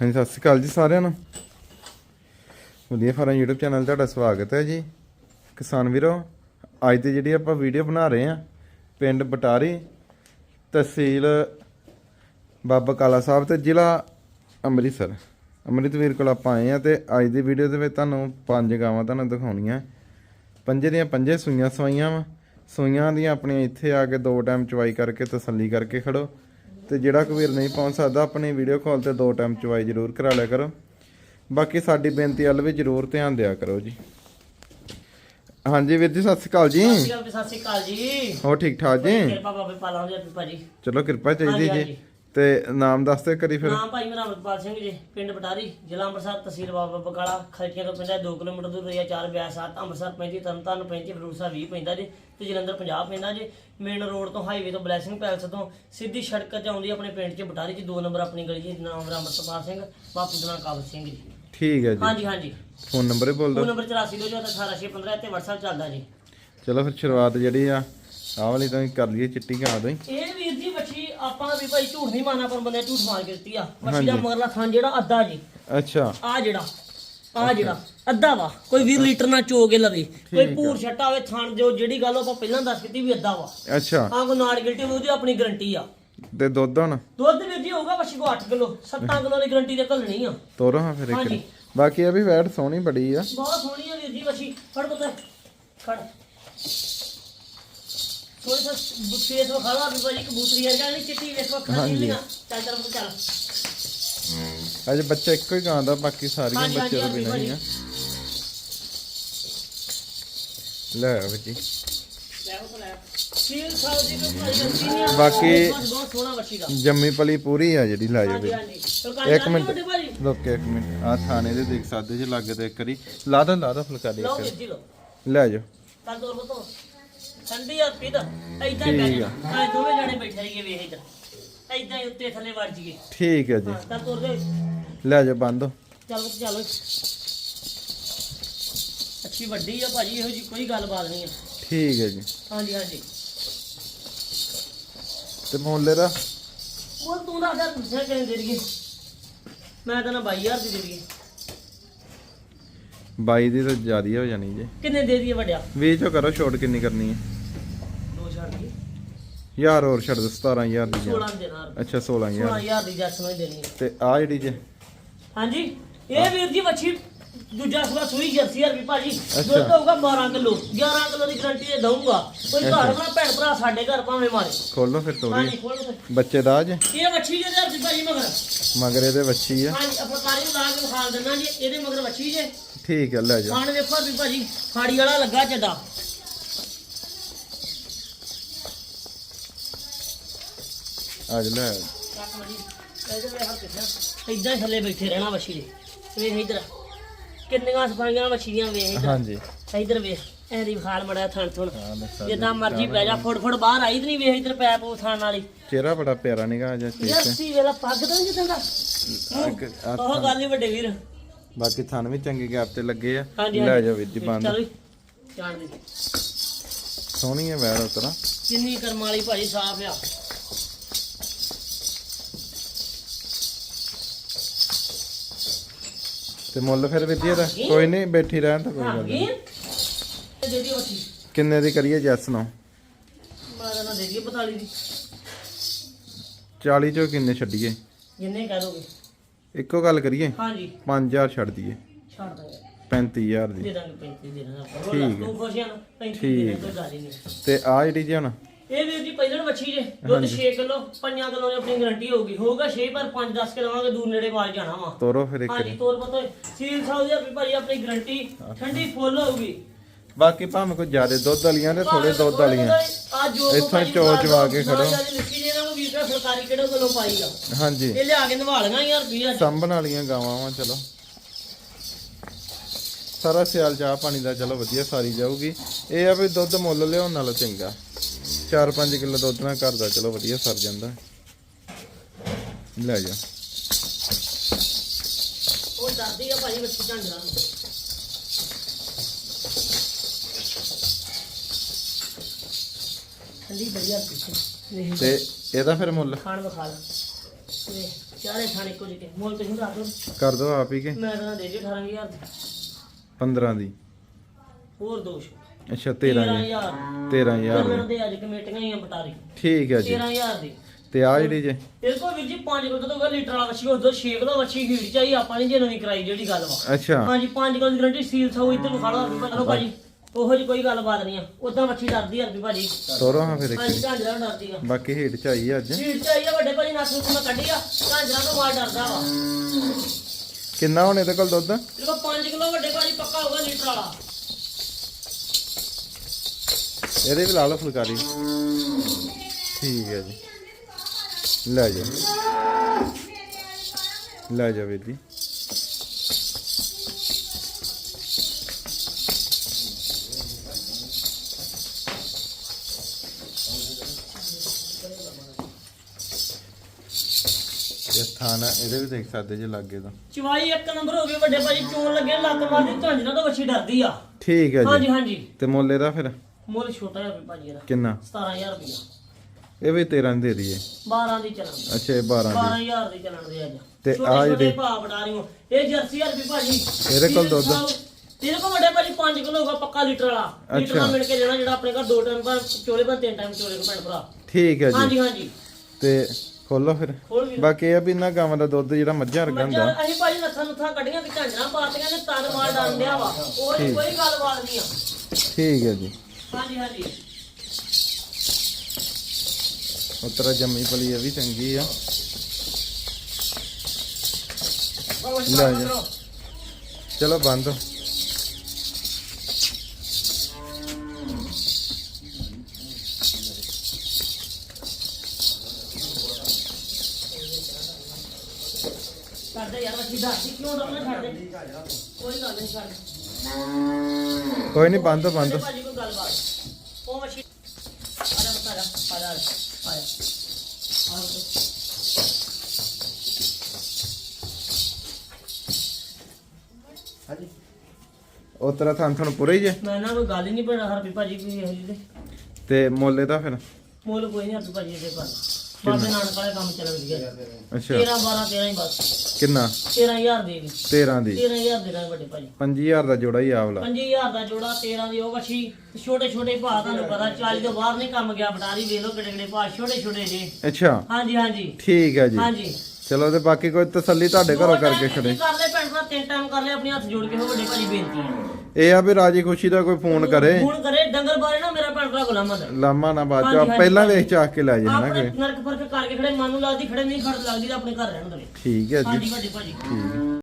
ਹਾਂਜੀ, ਸਤਿ ਸ਼੍ਰੀ ਅਕਾਲ ਜੀ ਸਾਰਿਆਂ ਨੂੰ। ਵਧੀਆ ਫਾਰਮ YouTube ਚੈਨਲ ਤੁਹਾਡਾ ਸਵਾਗਤ ਹੈ ਜੀ। ਕਿਸਾਨ ਵੀਰੋ, ਅੱਜ ਦੀ ਜਿਹੜੀ ਆਪਾਂ ਵੀਡੀਓ ਬਣਾ ਰਹੇ ਆ ਪਿੰਡ ਬਟਾਰੀ ਤਹਿਸੀਲ ਬਾਬਾ ਕਾਲਾ ਸਾਹਿਬ ਤੇ ਜ਼ਿਲ੍ਹਾ ਅੰਮ੍ਰਿਤਸਰ। ਅੰਮ੍ਰਿਤਵੀਰ ਕੋਲ ਆਪਾਂ ਆਏ ਆ ਤੇ ਅੱਜ ਦੀ ਵੀਡੀਓ ਦੇ ਵਿੱਚ ਤੁਹਾਨੂੰ ਪੰਜ ਗਾਵਾਂ ਤੁਹਾਨੂੰ ਦਿਖਾਉਣੀਆਂ। ਪੰਜੇ ਦੀਆਂ ਪੰਜੇ ਸੂਈਆਂ ਸਵਾਈਆਂ ਵਾ। ਸੂਈਆਂ ਦੀਆਂ ਆਪਣੀਆਂ ਇੱਥੇ ਆ ਕੇ ਦੋ ਟਾਈਮ ਚਵਾਈ ਕਰਕੇ ਤਸੱਲੀ ਕਰਕੇ ਖੜੋ। ਤੇ ਜਿਹੜਾ ਕੋਈ ਵੀਰ ਨਹੀਂ ਪਹੁੰਚ ਸਕਦਾ ਆਪਣੀ ਵੀਡੀਓ ਕਾਲ ਤੇ ਦੋ ਟਾਈਮ ਚਵਾਈ ਜ਼ਰੂਰ ਕਰਾ ਲਿਆ ਕਰੋ। ਬਾਕੀ ਸਾਡੀ ਬੇਨਤੀ ਵੱਲ ਵੀ ਜ਼ਰੂਰ ਧਿਆਨ ਦਿਆ ਕਰੋ ਜੀ। ਹਾਂਜੀ ਵੀਰ ਜੀ ਸਤਿ ਸ਼੍ਰੀ ਅਕਾਲ ਜੀ। ਸਤਿ ਸ਼੍ਰੀ ਅਕਾਲ ਜੀ, ਜੀ। ਹੋ ਠੀਕ ਠਾਕ ਜੀ? ਕਿਰਪਾ ਬਾਬੇ ਪਾਲਾਂ ਭਾਜੀ। ਚਲੋ ਕਿਰਪਾ ਚਾਹੀਦੀ ਜੀ। ਤੇ ਨਾਮ ਦੱਸਦੇ ਕਰੀ ਫਿਰ। ਨਾਮ ਭਾਈ ਮੇਰਾ ਅਮਰਪਾਲ ਸਿੰਘ ਜੀ ਪਿੰਡ ਬਟਾਰੀ ਜ਼ਿਲ੍ਹਾ ਅੰਮ੍ਰਿਤਸਰ ਤਹਿਸੀਲ ਬਾਬਾ ਬਕਾਲਾ ਖਲਚੀਆਂ ਤੋਂ ਪੈਂਦਾ 2 ਕਿਲੋਮੀਟਰ ਦੂਰ ਰਈਆ 4 ਬਿਆਸ 7 ਅੰਮ੍ਰਿਤਸਰ 35 ਤਰਨਤਾਰਨ 35 ਫਰੂਸਾ 20 ਪੈਂਦਾ ਜੀ ਤੇ ਜਲੰਧਰ 50 ਪੈਂਦਾ ਜੀ। ਮੇਨ ਰੋਡ ਤੋਂ ਹਾਈਵੇ ਤੋਂ ਬਲੈਸਿੰਗ ਪੈਲਸ ਤੋਂ ਸਿੱਧੀ ਸੜਕ 'ਚ ਆਉਂਦੀ ਆਪਣੇ ਪਿੰਡ 'ਚ ਬਟਾਰੀ 'ਚ 2 ਨੰਬਰ ਆਪਣੀ ਗਲੀ ਜੀ ਨਾਮ ਮੇਰਾ ਅਮਰਪਾਲ ਸਿੰਘ ਬਾਪੂ ਦਾ ਨਾਮ ਕਾਬਲ ਸਿੰਘ ਜੀ। ਠੀਕ ਹੈ ਜੀ। ਹਾਂਜੀ ਹਾਂਜੀ। ਫੋਨ ਨੰਬਰ ਹੀ ਬੋਲ ਫੋਨ ਦਿਓ ਨੰਬਰ 8428181615 ਤੇ WhatsApp ਚੱਲਦਾ ਜੀ। ਚਲੋ ਫਿਰ ਸ਼ੁਰੂਆਤ ਜਿਹੜੀ ਆ ਆਹ ਵਾਲੀ ਤੋਂ ਕਰ ਲਈਏ ਚਿੱਟੀ ਗਾਂ ਤੋਂ ਹੀ। ਇਹ ਵੀਰ ਜੀ ਆਪਾਂ ਵੀ ਭਾਈ ਝੂਠ ਨਹੀਂ ਮਾਰਨਾ ਪਰ ਬੰਦੇ ਝੂਠ ਮਾਰ ਕੇ ਦਿੱਤੀ ਆ। ਬੱਚੀ ਦਾ ਮਗਰਲਾ ਥਾਂ ਜਿਹੜਾ ਅੱਧਾ ਜੀ। ਅੱਛਾ। ਆ ਜਿਹੜਾ ਆ ਜਿਹੜਾ ਅੱਧਾ ਵਾ। ਕੋਈ 20 ਲੀਟਰ ਨਾ ਚੋ ਕੇ ਲਵੇ। ਕੋਈ ਪੂਰ ਛੱਟਾ ਹੋਵੇ ਥਣ ਜੋ ਜਿਹੜੀ ਗੱਲ ਆਪਾਂ ਪਹਿਲਾਂ ਦੱਸ ਕੀਤੀ ਵੀ ਅੱਧਾ ਵਾ। ਅੱਛਾ। ਆ ਕੋ ਨਾੜ ਗਿਲਟੀ ਉਹਦੀ ਆਪਣੀ ਗਰੰਟੀ ਆ। ਤੇ ਦੁੱਧ ਹੁਣ? ਦੁੱਧ ਵੀਰ ਜੀ ਹੋਊਗਾ ਬੱਚੀ ਕੋ 8 ਕਿਲੋ 7 ਕਿਲੋ ਦੀ ਗਰੰਟੀ ਤੇ ਘੱਲਣੀ ਆ। ਤੋਰੋ ਹਾਂ ਫਿਰ ਇੱਕ। ਬਾਕੀ ਇਹ ਵੀ ਵੈਟ ਸੋਹਣੀ ਬੜੀ ਆ। ਬਹੁਤ ਸੋਹਣੀ ਆ ਵੀਰ ਜੀ ਬੱਚੀ ਫੜ ਪੁੱਤ ਫੜ। ਥੋੜੀ ਸਾ ਫੇਸ ਵਖਾਲਾ ਵੀ ਭਾਜੀ ਕਬੂਤਰੀ ਵਰਗਾ ਨਹੀਂ ਚਿੱਟੀ ਵੇਖ ਵਖਾ ਹਾਂਜੀ। ਨਹੀਂ ਚੱਲ ਚੱਲ ਪੁੱਤ ਚੱਲ। ਅਜੇ ਬੱਚਾ ਇੱਕੋ ਹੀ ਗਾਂ ਦਾ ਬਾਕੀ ਸਾਰੀਆਂ ਹਾਂਜੀ, ਬੱਚੇ ਤੋਂ ਹਾਂਜੀ, ਬਿਨਾਂ ਹੀ ਆ। ਲੈ ਆਓ ਜੀ ਲੈ ਉਹ ਲੈ ਸੀਲ ਸਾਲ ਦੀ ਕੋਈ ਭਾਈ ਗੰਦੀ ਨਹੀਂ ਆ। ਬਾਕੀ- ਬਹੁਤ ਬਹੁਤ ਸੋਹਣਾ ਬੱਚੀ ਦਾ। ਜੰਮੀ ਪਲੀ ਪੂਰੀ ਆ ਜਿਹੜੀ ਲੈ ਹਾਂਜੀ ਵੀ ਹਾਂਜੀ। ਸਰਕਾਰੀ ਇੱਕ ਮਿੰਟ। ਰੁਕ ਇੱਕ ਮਿੰਟ। ਆ ਥਾਣੇ ਦੇ ਦੇਖ ਸਕਦੇ ਜੇ ਲੱਗੇ ਤੇ ਇੱਕ ਵਾਰੀ। ਲਾ ਦੋ ਲਾ ਦੋ ਫੁਲਕਾਰੀ ਲਓ ਇੱਕ ਜੀ। ਲੈ ਜਾਓ। ਤਾਂ ਦੋ ਬਤੋ ਠੰਡੀ ਆ ਪੀਦਾ ਐਦਾਂ ਹੀ ਠੀਕ ਬੈਠ ਆ। ਦੋਵੇਂ ਜਣੇ ਬੈਠੇ ਰਹੀਏ ਵੇਖ ਇੱਧਰ ਐਦਾਂ ਹੀ ਉੱਤੇ ਥੱਲੇ ਵੜ ਜੀਏ ਠੀਕ ਹੈ ਜੀ। ਹਾਂ ਤਾਂ ਤੁਰ ਗਏ ਲੈ ਜਾਓ ਬੰਦ। ਚੱਲ ਚੱਲ। ਅੱਛੀ ਵੱਡੀ ਆ ਭਾਜੀ ਇਹੋ ਜੀ ਕੋਈ ਗੱਲਬਾਤ ਨਹੀਂ ਆ। ਠੀਕ ਹੈ ਜੀ। ਹਾਂਜੀ ਹਾਂਜੀ। ਤੇ ਮੁੱਲੇ ਦਾ ਉਹ ਤੂੰ ਦਾ ਹਜ਼ਾਰ ਪੁੱਛਿਆ ਕਿੰਨੇ ਦੇ ਦਈਏ। ਮੈਂ ਤਾਂ ਨਾ 22000 ਦੀ ਦੇ ਦਈਏ। 22 ਦੀ ਤਾਂ ਜ਼ਿਆਦਾ ਹੋ ਜਾਣੀ ਜੀ। ਕਿੰਨੇ ਦੇ ਦਈਏ ਵੱਡਿਆ? 20 ਚੋਂ ਕਰੋ ਛੋਟ ਕਿੰਨੀ ਕਰਨੀ ਹੈ ਦੋ ਯਾਰ ਹੋਰ ਛੱਡ ਦੋ 17000 ਦੀ ਜੀ। 16 ਦੇਣਾ ਅੱਛਾ 16000 16000 ਦੀ ਜੱਸ ਨੂੰ ਹੀ ਦੇਣੀ ਹੈ ਤੇ ਆ ਜਿਹੜੀ ਜੇ। ਹਾਂਜੀ ਇਹ ਵੀਰ ਜੀ ਮੱਛੀ ਦੂਜਾ ਸਵਾ ਸੂਈ ਜਰਸੀ ਹਰ ਵੀ ਭਾਜੀ। ਦੁੱਧ ਹੋਊਗਾ 12 ਕਿਲੋ। 11 ਕਿਲੋ ਦੀ ਗਰੰਟੀ ਦੇ ਦਊਂਗਾ। ਕੋਈ ਘਰ ਆਪਣਾ ਭੈਣ ਭਰਾ ਸਾਡੇ ਘਰ ਭਾਵੇਂ ਮਾਰੇ। ਖੋਲੋ ਫਿਰ ਹਾਂਜੀ ਤੋੜੀ ਖੋਲ ਕੇ। ਬੱਚੇ ਦਾ ਜੇ ਇਹ ਮੱਛੀ ਦੇ ਹਰ ਵੀ ਭਾਜੀ ਮਗਰ। ਮਗਰ ਇਹਦੇ ਵੱਛੀ ਆ। ਹਾਂਜੀ ਆਪਾਂ ਕਾਰੀ ਨੂੰ ਲਾ ਕੇ ਵਿਖਾ ਦਿੰਦਾ ਜੀ ਇਹਦੇ ਮਗਰ ਮੱਛੀ ਜੇ। ਠੀਕ ਹੈ ਲੈ ਜਾਓ ਖਾਣ ਵੇਖੋ ਵੀ ਭਾਜੀ ਖਾੜੀ ਵਾਲਾ ਲੱਗਾ ਚੱਡਾ ਅੱਜ ਲੈ ਇਦਾਂ ਹੀ ਥੱਲੇ ਬੈਠੇ ਰਹਿਣਾ ਮੱਛੀ ਦੇ। ਵੇਖ ਇਧਰ। ਕਿੰਨੀਆਂ ਸਫਾਈਆਂ ਮੱਛੀ ਦੀਆਂ ਵੇਖ ਇੱਧਰ। ਹਾਂਜੀ। ਇਧਰ ਵੇਖ। ਇਹਦੀ ਖਾਲ ਮੜਾ ਥਣ ਥਣ। ਹਾਂ। ਜਿੱਦਾਂ ਮਰਜ਼ੀ ਪੈ ਜਾ। ਫੁੱਟ ਫੁੱਟ ਬਾਹਰ ਆਈ ਤੇ ਨਹੀਂ ਵੇਖ ਇਧਰ ਪੈਪ ਉਥਾਣ ਵਾਲੀ। ਚਿਹਰਾ ਬੜਾ ਪਿਆਰਾ ਨਿਗਾ ਜਾਂ ਠੀਕ ਹੈ ਜੱਸੀ ਵੇਲਾ ਪੱਗ ਤਾਂ ਜਿੱਦਾਂ ਦਾ। ਆ ਉਹ ਗੱਲ ਹੀ ਵੱਡੇ ਵੀਰ। ਬਾਕੀ ਥਣ ਵੀ ਚੰਗੇ ਗੈਪ ਤੇ ਲੱਗੇ ਆ। ਹਾਂਜੀ ਲੈ। ਜਾਓ ਵੀਰ ਜੀ ਬੰਦ ਚਲੋ ਜੀ, ਜਾਣ ਦੇ। ਸੋਹਣੀ ਹੈ ਵੈਰ ਉਤਰਾ ਕਿੰਨੀ ਕਰਮ ਵਾਲੀ ਭਾਜੀ ਸਾਫ਼ ਆ। ਤੇ ਮੁੱਲ ਫਿਰ ਜੀ ਇਹਦਾ ਕੋਈ ਨਹੀਂ ਬੈਠੀ ਰਹਿਣ ਤਾਂ ਕੋਈ ਗੱਲ ਨਹੀਂ। ਦੇ ਦਿਓ ਅਸੀਂ ਕਿੰਨੇ ਦੀ ਕਰੀਏ ਜੈਸ ਨੂੰ? ਮਾਰਾ ਨਾ ਦੇ ਦਿਓ 42 ਦੀ। 40 ਚੋਂ ਕਿੰਨੇ ਛੱਡੀਏ? ਜਿੰਨੇ ਇੱਕੋ ਗੱਲ ਕਰੀਏ? ਹਾਂਜੀ। 5000 ਛੱਡ ਦਈਏ। ਛੱਡ ਦਾਂਗੇ। 35000 ਦੇ। ਦੀ ਦਾਂਗੇ 35 ਦੇ ਦਾਂਗੇ ਠੀਕ ਠੀਕ ਹੈ। ਤੂੰ ਖੁਸ਼ੀਆਂ ਨੂੰ 35 ਠੀਕ ਦੇ ਹੈ। ਕੋਈ ਗੱਲ ਹੀ ਨਹੀਂ। ਤੇ ਆ ਜਿਹੜੀ ਜੀ ਹੁਣ ਇਹ ਵੀਰ ਜੀ ਪਹਿਲਣ ਮੱਛੀ ਜੇ ਦੁੱਧ 6 ਕਿਲੋ 5 ਕਿਲੋ ਦੀ ਆਪਣੀ ਗਾਰੰਟੀ ਹੋਊਗੀ। ਹੋਊਗਾ 6 ਪਰ 5 10 ਕੇ ਲਵਾਂਗੇ ਦੂਰ ਨੇੜੇ ਮਾਲ ਜਾਣਾ ਵਾ। ਤੋਰੋ ਫਿਰ ਇੱਕ ਹਾਂਜੀ ਤੋਰ ਪਤੋ ਸੀਲ ਸਾਊ ਦੀ ਭਾਜੀ ਆਪਣੀ ਗਾਰੰਟੀ ਠੰਡੀ ਫੁੱਲ ਹੋਊਗੀ। ਬਾਕੀ ਭਾਵੇਂ ਕੋਈ ਜ਼ਿਆਦਾ ਦੁੱਧ ਵਾਲੀਆਂ ਤੇ ਥੋੜੇ ਦੁੱਧ ਵਾਲੀਆਂ। ਇੱਥੋਂ ਚੋ ਚਵਾ ਕੇ ਖੜੋ। ਸਰਕਾਰੀ ਕਿਹੜੇ ਕੋਲੋਂ ਪਾਈ ਆ? ਹਾਂਜੀ। ਇਹ ਲਿਆ ਕੇ ਨਵਾਲੀਆਂ ਯਾਰ ਰੁਪਈਆ। ਸੰਭਣ ਵਾਲੀਆਂ ਗਾਵਾਂ ਵਾ ਚਲੋ। ਸਾਰਾ ਸਿਆਲ ਚਾਹ ਪਾਣੀ ਦਾ ਚਲੋ ਵਧੀਆ ਸਾਰੀ ਜਾਊਗੀ। ਇਹ ਆ ਵੀ ਦੁੱਧ ਮੁੱਲ ਲਿਆਉਣ ਨਾਲੋਂ ਚੰਗਾ। 4-5 ਕਿਲੋ ਦੁੱਧ ਨਾਲ ਘਰ ਦਾ ਚਲੋ ਵਧੀਆ ਸਰ ਜਾਂਦਾ। ਲੈ ਜਾ। ਉਹ ਆ ਬੱਚੀ ਠੰਡੀ ਵਧੀਆ ਤੇ ਇਹਦਾ ਫਿਰ ਮੁੱਲ? ਖਾਣ ਵਿਖਾ ਲੈ। ਚਾਰੇ ਥਾਣੇ ਕੁਝ ਕੇ। ਮੁੱਲ ਤੁਸੀਂ ਦੱਸ ਦਿਓ। ਕਰ ਦੋ ਆਪ ਹੀ ਕੇ। ਮੈਂ ਤਾਂ ਦੇ ਜੀ 18000 ਦੀ। 15 ਦੀ। ਹੋਰ ਦੋ ਛੋਟ ਅੱਛਾ 13 ਦੀ 13000 13000 ਤੇ ਦੀ ਦੇ ਅੱਜ ਕਮੇਟੀਆਂ ਹੀ ਆ ਬਟਾਰੀ। ਠੀਕ ਹੈ ਜੀ। 13000 ਦੀ। ਤੇ ਆ ਜਿਹੜੀ ਜੇ? ਕੋਈ ਵੀਰ ਜੀ 5 ਕਿਲੋ ਤੋਂ ਲੀਟਰ ਵਾਲਾ ਵਛੀ ਉਦੋਂ 6 ਕਿਲੋ ਵਛੀ ਹੀਟ ਚਾਹੀ ਆਪਾਂ ਨਹੀਂ ਜੇ ਨਵੀਂ ਕਰਾਈ ਜਿਹੜੀ ਗੱਲ ਵਾ। ਅੱਛਾ। ਹਾਂਜੀ 5 ਕਿਲੋ ਦੀ ਗਰੰਟੀ ਸੀਲ ਥਾਉ ਇੱਧਰ ਵਿਖਾ ਲਓ ਅਰਬੀ ਚਲੋ ਭਾਜੀ। ਉਹੋ ਜੀ ਕੋਈ ਗੱਲਬਾਤ ਨਹੀਂ ਆ। ਉਦਾਂ ਵੱਛੀ ਡਰਦੀ ਆ ਅਰਬੀ ਭਾਜੀ। ਤੋਰੋ ਹਾਂ ਫਿਰ ਇੱਕ ਹਾਂਜੀ। ਝਾਂਜਰਾ ਡਰਦੀ ਆ। ਬਾਕੀ ਹੀਟ ਚ ਆਈ ਆ ਅੱਜ। ਹੀਟ ਚਾਹੀ ਆ ਵੱਡੇ ਭਾਜੀ ਨੱਕ ਨੂੰ ਮੈਂ ਕੱਢੀ ਆ। ਝਾਂਜਰਾ ਤੋਂ ਮਾਰ ਡਰਦਾ ਵਾ। ਕਿੰਨਾ ਹੁਣ ਇਹਦੇ ਕੋਲ ਦੁੱਧ? ਦੇਖੋ 5 ਕਿਲੋ ਵੱਡੇ ਭਾਜੀ ਪੱਕਾ ਹੋਊਗਾ ਲੀਟਰ ਵਾਲਾ। ਇਹਦੇ ਵੀ ਲਾ ਲਓ ਫੁਲਕਾਰੀ। ਠੀਕ ਹੈ ਜੀ। ਲੈ ਜਾ ਲੈ ਜਾ ਵੀਰ ਜੀ। ਇਹ ਥਾਣਾ ਇਹਦੇ ਵੀ ਦੇਖ ਸਕਦੇ ਜੇ ਲੱਗੇ ਤਾਂ। ਚਵਾਈ ਇੱਕ ਨੰਬਰ ਹੋ ਗਈ ਵੱਡੇ ਭਾਜੀ ਚੋਣ ਲੱਗੇ ਲੱਤ ਮਾਰਦੀ ਝਾਂਜਰਾ ਤੋਂ ਵੱਛੀ ਡਰਦੀ ਆ। ਠੀਕ ਹੈ ਹਾਂਜੀ ਜੀ ਹਾਂਜੀ। ਤੇ ਮੁੱਲ ਇਹਦਾ ਫਿਰ? ਮੁੱਲ ਛੋਟਾ ਜਿਹਾ ਵੀ ਭਾਜੀ ਇਹਦਾ। ਕਿੰਨਾ? 17000 ਰੁਪਇਆ ਇਹ ਵੀ 13 ਦੇ ਦਈਏ। 12 ਦੀ ਚੱਲਣ ਅੱਛਾ ਇਹ 12 ਦੀ। 12000 ਦੀ ਚੱਲਣ ਦੇ ਅੱਜ। ਤੇ ਛੋਟੇ ਆਹ ਛੋਟੇ ਜਿਹੜੀ- ਭਾਅ ਬਣਾ ਰਹੀ ਹਾਂ। ਇਹ ਜਰਸੀ ਹਰ ਵੀ ਭਾਜੀ। ਇਹਦੇ ਕੋਲ ਦੁੱਧ? ਤੇਰੇ ਕੋਲ ਵੱਡੇ ਭਾਜੀ 5 ਕਿਲੋ ਹੋਗਾ ਪੱਕਾ ਲੀਟਰ ਵਾਲਾ। ਲੀਟਰ ਦਾ ਅੱਛਾ। ਮਿਲ ਕੇ ਦੇਣਾ ਜਿਹੜਾ ਆਪਣੇ ਘਰ ਦੋ ਟਾਈਮ ਪਰ ਚੋਲੇ ਪਰ ਤਿੰਨ ਟਾਈਮ ਚੋਲੇ ਕੋ ਭੈਣ ਭਰਾ। ਠੀਕ ਹੈ ਜੀ। ਹਾਂਜੀ ਹਾਂਜੀ। ਤੇ ਖੋਲੋ ਫਿਰ। ਖੋਲ ਵੀ ਬਾਕੀ ਇਹ ਵੀ ਗਾਵਾਂ ਦਾ ਦੁੱਧ ਜਿਹੜਾ ਮੱਝਾਂ ਵਰਗਾ ਹੁੰਦਾ। ਅਸੀਂ ਭਾਜੀ ਨੱਥਾਂ ਨੁੱਥਾਂ ਕੱਢੀਆਂ ਕਿ ਝਾਂਜਰਾਂ ਪਾਤੀਆਂ ਨੇ ਤਨ ਮਾਰ ਡਾਂਦਿਆ ਵਾ। ਉਹ ਨੀ ਕੋਈ ਗੱਲਬਾਤ ਨਹੀਂ ਆ। ਠੀਕ ਹੈ ਜੀ। ਹਾਂਜੀ ਹਾਂਜੀ। ਉਤਰਾ ਜੰਮੀ ਪਲੀ ਇਹ ਵੀ ਚੰਗੀ ਆ। ਲੈ ਜਾ। ਚਲੋ ਬੰਦ। ਕਰਦੇ ਯਾਰ ਮੱਛੀ ਦੱਸ ਕਿਉਂ ਡਰਨਾ ਛੱਡ ਦੇ ਕੋਈ ਗੱਲ ਨਹੀਂ ਛੱਡ ਕੋਈ ਨਹੀਂ ਬੰਦ ਬੰਦ। ਭਾਜੀ ਕੋਈ ਗੱਲਬਾਤ। ਉਹ ਉਤਰਾ ਥਾਂ ਥਣ ਪੂਰੇ ਹੀ ਜੇ। ਮੈਂ ਨਾ ਕੋਈ ਗੱਲ ਹੀ ਨਹੀਂ ਪੜਾ ਹਰਪੀ ਭਾਜੀ ਕੋਈ ਇਹੋ ਜਿਹੀ ਤੇ ਤੇ ਮੁੱਲ ਇਹਦਾ ਫਿਰ? ਮੁੱਲ ਕੋਈ ਨਹੀਂ ਹਰਪੀ ਭਾਜੀ ਇਹਦੇ ਪਰ ਬਾਬੇ ਨਾਨਕ ਵਾਲੇ ਕੰਮ ਚੱਲਣ ਦੀ ਹੈ ਅੱਛਾ। 13 12 13 ਹੀ ਬਸ। ਕਿੰਨਾ? 13000 ਦੇ ਦੀ 13 ਦੀ। 13000 ਦੇ ਦਾਂਗੇ ਵੱਡੇ ਭਾਜੀ 5000 ਦਾ ਜੋੜਾ ਹੀ ਆਵਲਾ 5000 ਦਾ ਜੋੜਾ 13 ਦੀ ਉਹ ਵਛੀ। ਛੋਟੇ ਛੋਟੇ ਭਾਅ ਤੁਹਾਨੂੰ ਪਤਾ 40 ਤੋਂ ਬਾਹਰ ਨਹੀਂ ਕੰਮ ਗਿਆ ਬਟਾਰੀ ਵੇਖ ਲਓ ਕਿਹੜੇ ਕਿਹੜੇ ਭਾਅ ਛੋਟੇ ਛੋਟੇ ਜੇ। ਅੱਛਾ। ਹਾਂਜੀ ਹਾਂਜੀ। ਠੀਕ ਹੈ ਜੀ। ਹਾਂਜੀ। ਚਲੋ ਤੇ ਬਾਕੀ ਕੋਈ ਤਸੱਲੀ ਤੁਹਾਡੇ ਘਰੋਂ ਕਰਕੇ ਛੜੇ ਕਰ ਲੈ ਭੈਣ ਭਰਾ ਤਿੰਨ ਟਾਈਮ ਕਰ ਲੈ ਆਪਣੇ ਹੱਥ ਜੋੜ ਕੇ ਹੋ ਵੱਡੇ ਭਾਜੀ ਬੇਨਤੀ ਹੈ। ਇਹ ਆ ਵੀ ਰਾਜੀ ਖੁਸ਼ੀ ਦਾ ਕੋਈ ਫੋਨ ਕਰੇ। ਹੁਣ ਕਰੇ ਡੰਗਰ ਬਾਰੇ ਨਾ ਮੇਰਾ ਭੈਣ ਭਰਾ ਗੁਲਾਮ ਲਾਮਾ ਨਾ ਬਾਅਦ ਚ ਹਾਂਜੀ, ਪਹਿਲਾਂ। ਵੇਖ ਚਾਕ ਕੇ ਲੈ ਜਾਣਾ ਆਪਣੇ ਕੋਈ। ਨਰਕ ਫ਼ਰਕ ਕਰਕੇ ਖੜੇ ਮਨ ਨੂੰ ਲੱਗਦੀ ਖੜੇ ਨਹੀਂ ਖੜ ਲੱਗਦੀ ਤਾਂ ਆਪਣੇ ਘਰ ਰਹਿਣ ਦੇਵੇ ਠੀਕ ਹੈ ਜੀ। ਹਾਂਜੀ ਵੱਡੇ ਭਾਜੀ। ਠੀਕ ਹੈ।